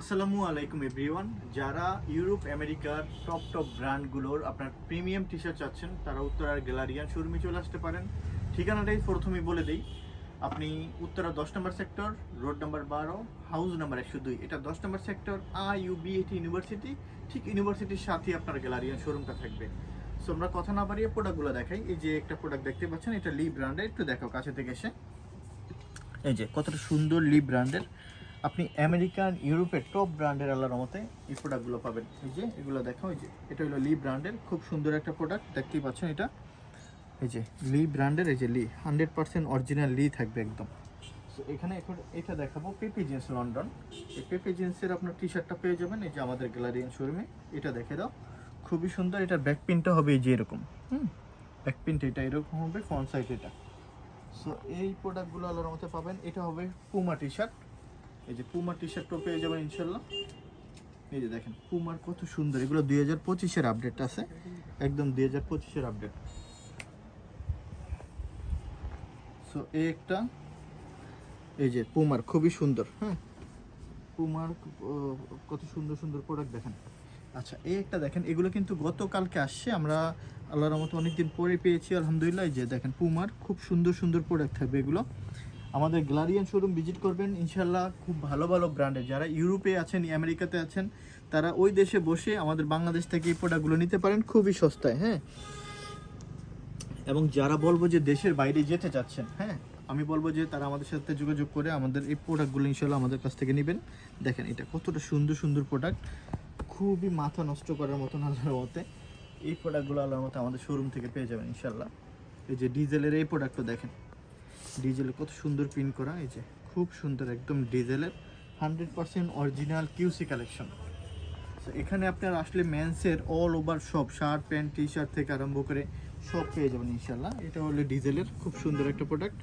আসসালামু আলাইকুম এভরিওয়ান। যারা ইউরোপ, আমেরিকার টপ টপ ব্র্যান্ডগুলোর আপনার প্রিমিয়াম টি শার্ট চাচ্ছেন, তারা উত্তরার গ্যালারিয়ান শোরুমে চলে আসতে পারেন। ঠিকানাটাই প্রথমেই বলে দিই, আপনি উত্তরা দশ নম্বর সেক্টর রোড নাম্বার বারো হাউস নাম্বার একশো দুই। এটা দশ নম্বর সেক্টর আই ইউবিএটি ইউনিভার্সিটি ঠিক ইউনিভার্সিটির সাথে আপনার গ্যালারিয়ান শোরুমটা থাকবে। সো আমরা কথা না বাড়িয়ে প্রোডাক্টগুলো দেখাই। এই যে একটা প্রোডাক্ট দেখতে পাচ্ছেন, এটা লি ব্র্যান্ডের একটু দেখো কাছে থেকে এসে। এই যে, কতটা সুন্দর লি ব্র্যান্ডের আপনি আমেরিকান ইউরোপের টপ ব্র্যান্ডের আল্লাহর মতে এই প্রোডাক্টগুলো পাবেন। এই যে এগুলো দেখো এই যে এটা হলো লি ব্র্যান্ডের খুব সুন্দর একটা প্রোডাক্ট দেখতেই পাচ্ছেন এটা। এই যে লি ব্র্যান্ডের এই যে Lee hundred percent original Lee থাকবে একদম। So, এখানে এখন এটা দেখাবো পেপি জিন্স লন্ডন এই পেপি জিন্সের আপনার টি শার্টটা পেয়ে যাবেন এই যে আমাদের গ্যালারিয়ান শোরুমে এটা দেখে দাও খুবই সুন্দর এটার ব্যাক প্রিন্টটা হবে এই যে এরকম। হুম ব্যাক প্রিন্ট এটা এরকম হবে ফ্রন্ট সাইড এটা। সো এই প্রোডাক্টগুলো আল্লাহর মতে পাবেন এটা হবে পুমা টি শার্ট এই যে পুমার টি শার্টও পেয়ে যাবেন ইনশাল্লাহ এই যে দেখেন পুমার কত সুন্দর, এগুলো দুই হাজার পঁচিশের আপডেট আছে। একদম দুই হাজার পঁচিশের আপডেট সো এই একটা, এই যে পুমার খুবই সুন্দর হ্যাঁ পুমার কত সুন্দর সুন্দর প্রোডাক্ট দেখেন। আচ্ছা এই একটা দেখেন, এগুলো কিন্তু গতকালকে আসছে, আমরা আল্লাহর রহমতে অনেকদিন পরে পেয়েছি, আলহামদুলিল্লাহ। যে দেখেন পুমার খুব সুন্দর সুন্দর প্রোডাক্ট থাকবে এগুলো। আমাদের গ্লারিয়ান শোরুম ভিজিট করবেন। ইনশাল্লাহ খুব ভালো ভালো ব্র্যান্ডের যারা ইউরোপে আছেন, আমেরিকাতে আছেন, তারা ওই দেশে বসে আমাদের বাংলাদেশ থেকে এই প্রোডাক্টগুলো নিতে পারেন। খুবই সস্তায় হ্যাঁ? এবং যারা বলব যে দেশের বাইরে যেতে চাচ্ছেন হ্যাঁ? আমি বলব যে তারা আমাদের সাথে যোগাযোগ করে আমাদের এই প্রোডাক্টগুলো ইনশাল্লাহ আমাদের কাছ থেকে নেবেন। দেখেন এটা কতটা সুন্দর সুন্দর প্রোডাক্ট খুবই মাথা নষ্ট করার মতন আল্লাহর মতে এই প্রোডাক্টগুলো আল্লাহর মতে আমাদের শোরুম থেকে পেয়ে যাবেন ইনশাল্লাহ এই যে ডিজেলের এই প্রোডাক্টটা দেখেন। ডিজেলের কত সুন্দর প্রিন্ট করা, এই যে খুব সুন্দর একদম ডিজেলের hundred percent original QC collection এখানে আপনার আসলে মেন্সের অল ওভার সব শার্ট প্যান্ট টি শার্ট থেকে আরম্ভ করে সব পেয়ে যাবেন ইনশাল্লাহ এটা হলো ডিজেলের খুব সুন্দর একটা প্রোডাক্ট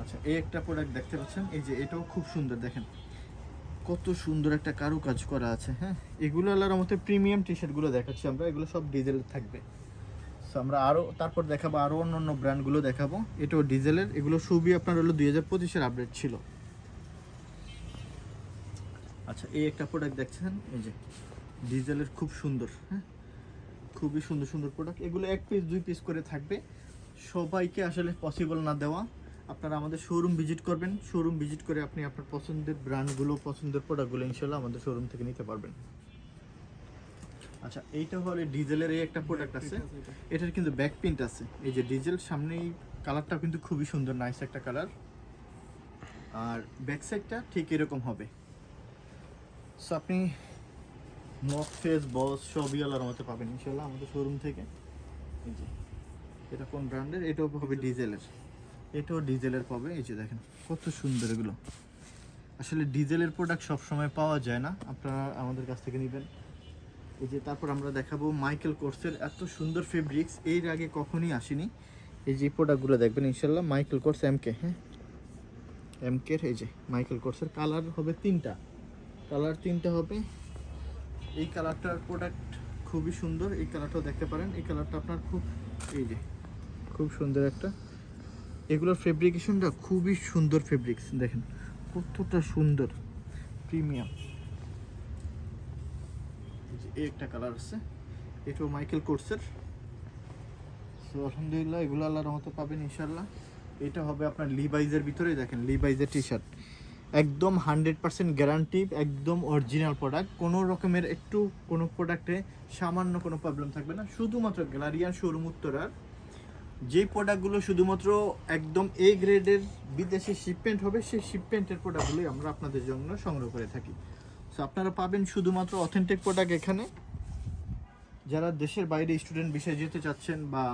আচ্ছা এই একটা প্রোডাক্ট দেখতে পাচ্ছেন? এই যে এটাও খুব সুন্দর, দেখেন। কত সুন্দর একটা কারুকাজ করা আছে হ্যাঁ? এগুলো আল্লাহর মতো প্রিমিয়াম টি শার্টগুলো দেখাচ্ছি আমরা, এগুলো সব ডিজেলের থাকবে। সো আমরা আরও তারপর দেখাবো আরও অন্য অন্য ব্র্যান্ডগুলো দেখাবো। এটাও ডিজেলের, এগুলো সবই আপনার হলো দুই হাজার পঁচিশের আপডেট ছিল। আচ্ছা এই একটা প্রোডাক্ট দেখছেন? এই যে, ডিজেলের খুব সুন্দর হ্যাঁ? খুবই সুন্দর সুন্দর প্রোডাক্ট এগুলো এক পিস দুই পিস করে থাকবে। সবাইকে আসলে পসিবল না দেওয়া। আপনারা আমাদের শোরুম ভিজিট করবেন। শোরুম ভিজিট করে আপনি আপনার পছন্দের ব্র্যান্ডগুলো পছন্দের প্রোডাক্টগুলো ইনশাল্লাহ আমাদের শোরুম থেকে নিতে পারবেন। আচ্ছা এইটা হলে ডিজেলের এই একটা প্রোডাক্ট আছে। এটার কিন্তু ব্যাক প্রিন্ট আছে। এই যে ডিজেল সামনেই কালারটা কিন্তু খুবই সুন্দর নাইস একটা কালার আর ব্যাক সাইডটা ঠিক এরকম হবে। সো আপনি নক ফেস বস সবই আলার মতো পাবেন ইনশাল্লাহ আমাদের শোরুম থেকে। এই যে এটা কোন ব্র্যান্ডের এটাও হবে ডিজেলের। এটাও ডিজেলের পাবে। এই যে দেখেন কত সুন্দর এগুলো। আসলে ডিজেলের প্রোডাক্ট সবসময় পাওয়া যায় না। আপনারা আমাদের কাছ থেকে নেবেন। এই যে তারপর আমরা দেখাবো মাইকেল কোর্সের এত সুন্দর ফেব্রিক্স এর আগে কখনই আসেনি। এই যে প্রোডাক্টগুলো দেখবেন ইনশাল্লাহ মাইকেল কোর্স এমকে হ্যাঁ? এমকের এই যে মাইকেল কোর্সের কালার হবে তিনটা। কালার তিনটা হবে। এই কালারটার প্রোডাক্ট খুবই সুন্দর, এই কালারটাও দেখতে পারেন। এই কালারটা আপনার খুব, এই যে, খুব সুন্দর একটা। এগুলোর ফেব্রিকেশনটা খুবই সুন্দর ফেব্রিক্স দেখেন। কতটা সুন্দর প্রিমিয়াম যে একটা কালার আছে। এটাও মাইকেল কোর্সের সো আলহামদুলিল্লাহ, এগুলো আল্লাহর মতো পাবেন ইনশাল্লাহ এটা হবে আপনার লিভাইজের ভিতরে, দেখেন লিভাইজের টি শার্ট একদম হান্ড্রেড পার্সেন্ট গ্যারান্টি একদম অরিজিনাল প্রোডাক্ট কোনো রকমের একটু কোনো প্রোডাক্টে সামান্য কোনো প্রবলেম থাকবে না। শুধুমাত্র গ্যালারিয়ান শোরুম উত্তরার যে প্রোডাক্টগুলো শুধুমাত্র একদম এ গ্রেডের বিদেশে শিপমেন্ট হবে, সেই শিপমেন্টের প্রোডাক্টগুলোই আমরা আপনাদের জন্য সংগ্রহ করে থাকি। সো আপনারা পাবেন শুধুমাত্র অথেন্টিক প্রোডাক্ট এখানে। যারা দেশের বাইরে স্টুডেন্ট বিষয়ে যেতে চাচ্ছেন বা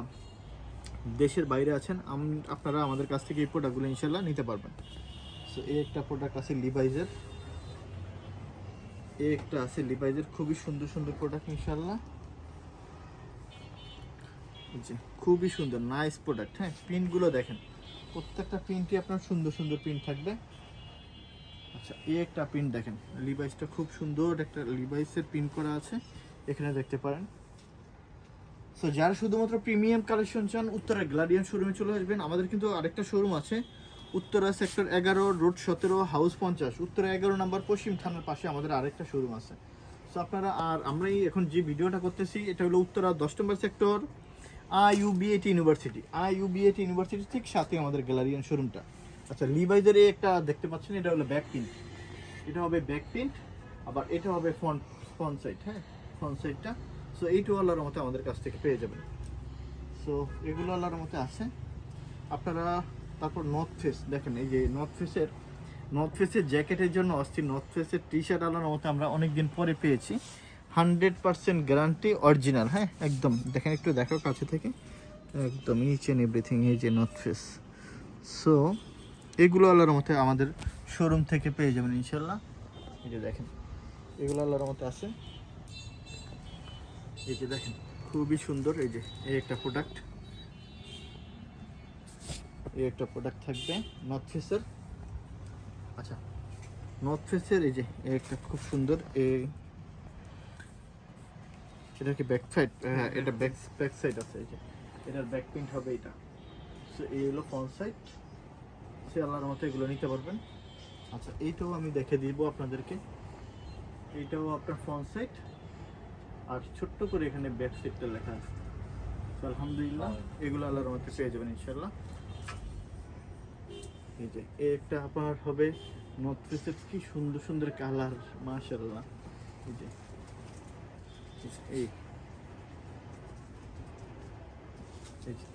দেশের বাইরে আছেন আপনারা আমাদের কাছ থেকে এই প্রোডাক্টগুলো ইনশাল্লাহ নিতে পারবেন। সো এই একটা প্রোডাক্ট আছে লিভাইজের এই একটা আছে লিভাইজের খুবই সুন্দর সুন্দর প্রোডাক্ট ইনশাল্লাহ যে, খুবই সুন্দর নাইস প্রোডাক্ট হ্যাঁ? প্রিন্টগুলো দেখেন। প্রত্যেকটা প্রিন্টই আপনার সুন্দর সুন্দর প্রিন্ট থাকবে। আচ্ছা এই একটা প্রিন্ট দেখেন। লিভাইসটা খুব সুন্দর একটা লিভাইসের প্রিন্ট করা আছে। এখানে দেখতে পারেন। সো যারা শুধুমাত্র প্রিমিয়াম কালেকশন চান উত্তরের গ্লাডিয়ান শোরুমে চলে আসবেন। আমাদের কিন্তু আরেকটা শোরুম আছে। উত্তরা সেক্টর এগারো রোড সতেরো হাউস পঞ্চাশ। উত্তরা এগারো নাম্বার পশ্চিম থানার পাশে আমাদের আরেকটা শোরুম আছে। সো আপনারা, আর আমরা এখন যে ভিডিওটা করতেছি, এটা হলো উত্তরা দশ নম্বর sector I UBAT university I UBAT university ঠিক সাথে আমাদের গ্যালারিয়ান শোরুমটা আচ্ছা লিভাইজের এই একটা দেখতে পাচ্ছেন, এটা হলো ব্যাক প্রিন্ট এটা হবে ব্যাক প্রিন্ট আবার এটা হবে ফ্রন্ট ফ্রন্ট সাইড হ্যাঁ? ফ্রন্ট সাইডটা সো এইটু আল্লাহর মতো আমাদের কাছ থেকে পেয়ে যাবেন। সো এগুলো আল্লাহর মতো আছে। আপনারা তারপর নর্থ ফেস দেখেন, এই যে নর্থ ফেসের নর্থ ফেসের জ্যাকেটের জন্য অস্থির নর্থ ফেসের টি শার্ট আলানোর মতো আমরা অনেক দিন পরে পেয়েছি। হান্ড্রেড পার্সেন্ট গ্যারান্টি অরিজিনাল হ্যাঁ? একদম। দেখেন, একটু দেখো কাছে থেকে। একদম ইচ অ্যান্ড এভরিথিং এই যে নর্থ ফেস সো এগুলো আল্লাহর মতে আমাদের শোরুম থেকে পেয়ে যাবেন ইনশাল্লাহ এই যে দেখেন, এগুলো আল্লাহর মতে আছে। এই যে দেখেন, খুবই সুন্দর। এই যে, এই একটা প্রোডাক্ট এই একটা প্রোডাক্ট থাকবে নর্থ ফেসের আচ্ছা নর্থ ফেসের এই যে, এই একটা খুব সুন্দর। এই এটা কি ব্যাক সাইড হ্যাঁ এটা ব্যাক ব্যাক সাইড আছে, এই যে। এটার ব্যাক প্রিন্ট হবে এটা। সো এই হলো ফ্রন্ট সাইড সে আল্লাহর মতো এগুলো নিতে পারবেন। আচ্ছা এইটাও আমি দেখে দিব আপনাদেরকে। এইটাও আপনার ফ্রন্ট সাইড আর ছোট্ট করে এখানে ব্যাক সাইডটা লেখা আছে। তো আলহামদুলিল্লাহ, এগুলো আল্লাহর মতো পেয়ে যাবেন ইনশাল্লাহ এই যে একটা আপনার হবে নর্থ কি সুন্দর সুন্দর কালার মাশাল্লাহ এই যে, এই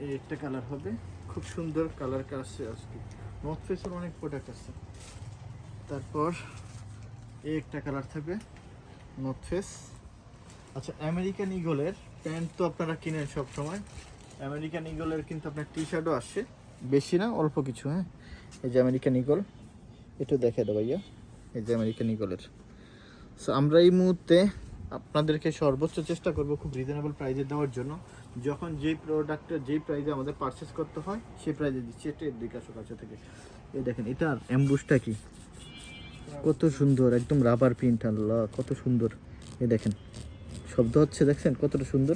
এই। একটা কালার হবে। খুব সুন্দর কালার আসছে আজকে। নর্থ ফেসের অনেক প্রোডাক্ট আছে। তারপর এই একটা কালার থাকবে নর্থ ফেস আচ্ছা আমেরিকান ইগলের প্যান্ট তো আপনারা কিনেন সব সময় আমেরিকান ইগলের কিন্তু আপনার টি শার্টও আসে। বেশি না, অল্প কিছু হ্যাঁ? এই যে আমেরিকান ইগল একটু দেখে দাও ভাইয়া। এই যে আমেরিকান ইগলের সো আমরা এই মুহূর্তে আপনাদেরকে সর্বোচ্চ চেষ্টা করব খুব রিজনেবল প্রাইজে দেওয়ার জন্য। যখন যেই প্রোডাক্টটা যেই প্রাইজে আমাদের পারচেস করতে হয়, সেই প্রাইজে দিচ্ছি। এটা বিকাশের কাছে থেকে। এই দেখেন, এটার অ্যাম্বুসটা কি? কত সুন্দর, একদম রাবার প্রিন্ট আল্লাহ, কত সুন্দর। এ দেখেন, শব্দ হচ্ছে, দেখছেন? কতটা সুন্দর।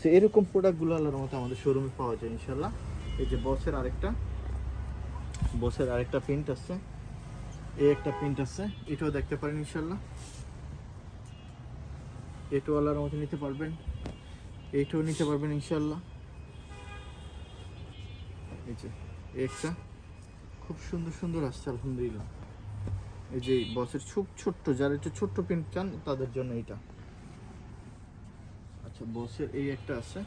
সে এরকম প্রোডাক্টগুলো আল্লাহর মতো আমাদের শোরুমে পাওয়া যায় ইনশাল্লাহ এই যে বসের আরেকটা বসের আরেকটা প্রিন্ট আছে। এই একটা প্রিন্ট আছে, এটাও দেখতে পারেন ইনশাল্লাহ এটাও আল্লাহর মতো নিতে পারবেন। এইটাও নিতে পারবেন ইনশাল্লাহ এই যে একটা। খুব সুন্দর সুন্দর আসছে, আলহামদুলিল্লাহ। এই যে বসের খুব ছোট্ট, যারা একটু ছোট্ট প্রিন্ট চান, তাদের জন্য এটা। আচ্ছা বসের এই একটা আছে।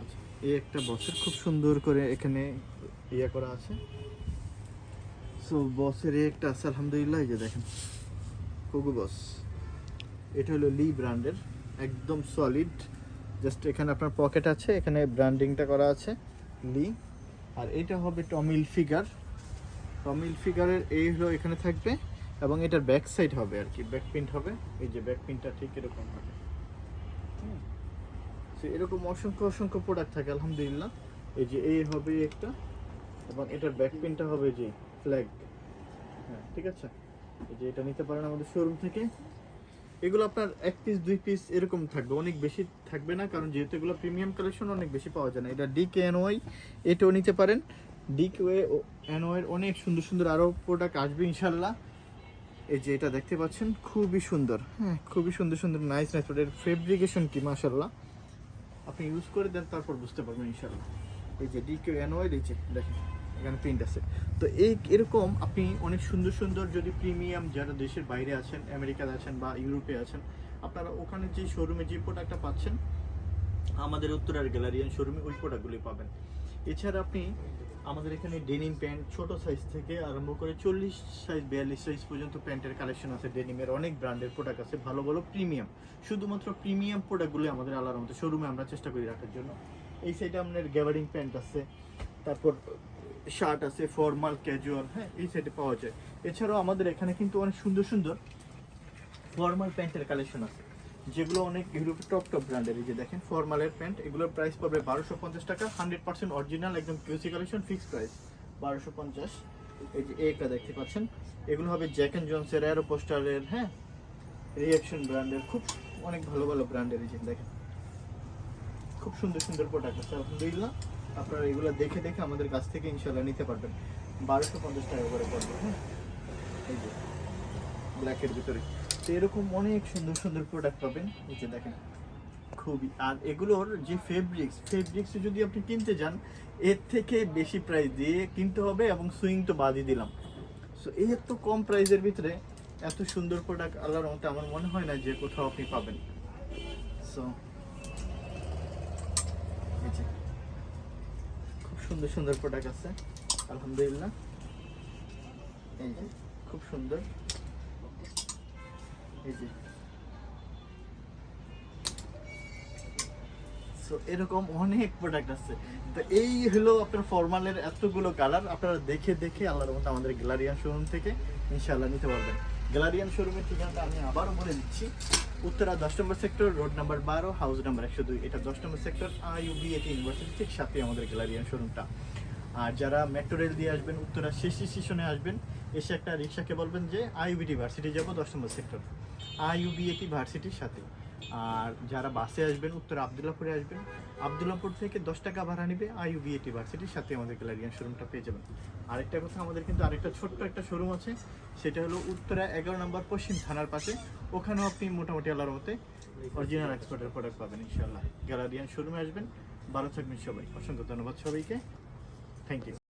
আচ্ছা এই একটা বসের, খুব সুন্দর করে এখানে ইয়ে করা আছে। সো বসের এই একটা আছে, আলহামদুলিল্লাহ, এই যে দেখেন। হুগু বস। এটা হলো লি ব্র্যান্ডের একদম সলিড জাস্ট এখানে আপনার পকেট আছে, এখানে ব্র্যান্ডিংটা করা আছে লি আর এটা হবে টমিল ফিগার টমিল ফিগারের এই হলো এখানে থাকবে, এবং এটার ব্যাক সাইড হবে আর কি। ব্যাক প্রিন্ট হবে, এই যে ব্যাক প্রিন্টটা ঠিক এরকম হবে। সো এরকম অসংখ্য অসংখ্য প্রোডাক্ট থাকে, আলহামদুলিল্লাহ। এই যে এই হবে একটা, এবং এটার ব্যাক প্রিন্টটা হবে যে ফ্ল্যাগ হ্যাঁ ঠিক আছে? এই যে এটা নিতে পারেন আমাদের শোরুম থেকে। এগুলো আপনার এক পিস দুই পিস এরকম থাকবে। অনেক বেশি থাকবে না, কারণ যেহেতু এগুলো প্রিমিয়াম কালেকশন অনেক বেশি পাওয়া যায় না। এটা ডি কে এন ওয়াই এটাও নিতে পারেন। ডি কে এন ওয়ের অনেক সুন্দর সুন্দর আরও প্রোডাক্ট আসবে ইনশাল্লাহ এই যে এটা দেখতে পাচ্ছেন, খুবই সুন্দর। হ্যাঁ খুবই সুন্দর সুন্দর নাইস নাইস এর ফেব্রিকেশন কি মাশাল্লাহ আপনি ইউজ করে দেন, তারপর বুঝতে পারবেন ইনশাল্লাহ এই যে ডি কে এন ওয়াই এই যে দেখেন। এখানে প্রিন্ট আছে তো এই এরকম আপনি অনেক সুন্দর সুন্দর যদি প্রিমিয়াম যারা দেশের বাইরে আছেন আমেরিকাতে আছেন বা ইউরোপে আছেন, আপনারা ওখানে যে শোরুমে যে প্রোডাক্টটা পাচ্ছেন, আমাদের উত্তরার গ্যালারিয়ান শোরুমে ওই প্রোডাক্টগুলি পাবেন। এছাড়া আপনি আমাদের এখানে ডেনিম প্যান্ট ছোট সাইজ থেকে আরম্ভ করে চল্লিশ সাইজ বিয়াল্লিশ সাইজ পর্যন্ত প্যান্টের কালেকশন আছে ডেনিমের অনেক ব্র্যান্ডের প্রোডাক্ট আছে, ভালো ভালো প্রিমিয়াম শুধুমাত্র প্রিমিয়াম প্রোডাক্টগুলি আমাদের আলাদা মতো শোরুমে আমরা চেষ্টা করি রাখার জন্য। এই সাইডে আপনার গ্যাবারিং প্যান্ট আছে, তারপর শার্ট আছে, ফর্মাল ক্যাজুয়াল হ্যাঁ এই সাইডে পাওয়া যায়। এছাড়াও আমাদের এখানে কিন্তু অনেক সুন্দর সুন্দর ফর্মাল প্যান্টের কালেকশন আছে, যেগুলো অনেক ইউরোপের টপ টপ ব্র্যান্ডের এই যে দেখেন ফর্মালের প্যান্ট, এগুলোর প্রাইস পড়বে বারোশো পঞ্চাশ টাকা হান্ড্রেড পার্সেন্ট অরিজিনাল একদম কিউসি কালেকশন ফিক্স প্রাইস বারোশো পঞ্চাশ। এই যে এইটা দেখতে পাচ্ছেন, এগুলো হবে জ্যাক অ্যান্ড জনসের অ্যারো পোস্টারের হ্যাঁ রিয়াকশন ব্র্যান্ডের খুব অনেক ভালো ভালো ব্র্যান্ডের এই যে দেখেন। খুব সুন্দর সুন্দর প্রোডাক্ট আছে, আলহামদুলিল্লাহ। আপনারা এগুলো দেখে দেখে আমাদের কাছ থেকে ইনশাল্লাহ নিতে পারবেন। বারোশো পঞ্চাশ টাকা করে পড়বে হ্যাঁ? এই যে ব্ল্যাকের ভিতরে। তো এরকম অনেক সুন্দর সুন্দর প্রোডাক্ট পাবেন। এই যে দেখেন, খুবই। আর এগুলোর যে ফেব্রিক্স ফেব্রিক্স যদি আপনি কিনতে যান, এর থেকে বেশি প্রাইস দিয়ে কিনতে হবে এবং সুইং তো বাদই দিলাম। সো এই এত কম প্রাইসের ভিতরে এত সুন্দর প্রোডাক্ট আল্লাহর মতে আমার মনে হয় না যে কোথাও আপনি পাবেন। সো খুব সুন্দর সুন্দর প্রোডাক্ট আছে। আলহামদুলিল্লাহ। এই যে, খুব সুন্দর। এই যে। এরকম অনেক প্রোডাক্ট আছে। তো এই হলো আপনার ফরমালের এতগুলো কালার আপনারা দেখে দেখে আল্লাহর মতো আমাদের গ্যালারিয়ান শোরুম থেকে ইনশাআল্লাহ নিতে পারবেন। গ্যালারিয়ান শোরুমের ঠিকানাটা আমি আবারও বলে দিচ্ছি। উত্তরা দশ নম্বর সেক্টর রোড নাম্বার বারো হাউস নাম্বার একশো দুই। এটা দশ নম্বর সেক্টর আইউবিএটি ইউনিভার্সিটি ঠিক সাথে আমাদের গ্যালারিয়ান শোরুমটা আর যারা মেট্রো রেল দিয়ে আসবেন, উত্তরা শেষ স্টেশনে আসবেন, এসে একটা রিক্সাকে বলবেন যে আইউবিটি ভার্সিটি যাব দশ নম্বর সেক্টর আইউবিএটি ভার্সিটির সাথে? আর যারা বাসে আসবেন, উত্তর আবদুল্লাপুরে আসবেন, আবদুল্লাপুর থেকে দশ টাকা ভাড়া নেবে আইউবিএটি ভার্সিটির সাথে আমাদের গ্যালারিয়ান শোরুমটা পেয়ে যাবেন। আরেকটা কথা, আমাদের কিন্তু আরেকটা ছোট্ট একটা শোরুম আছে, সেটা হলো উত্তরা এগারো নম্বর পশ্চিম থানার পাশে। ওখানেও আপনি মোটামুটি আল্লাহর মতে অরিজিনাল এক্সপোর্টের প্রোডাক্ট পাবেন ইনশাল্লাহ গ্যালারিয়ান শোরুমে আসবেন, ভালো থাকবেন সবাই। অসংখ্য ধন্যবাদ সবাইকে। Thank you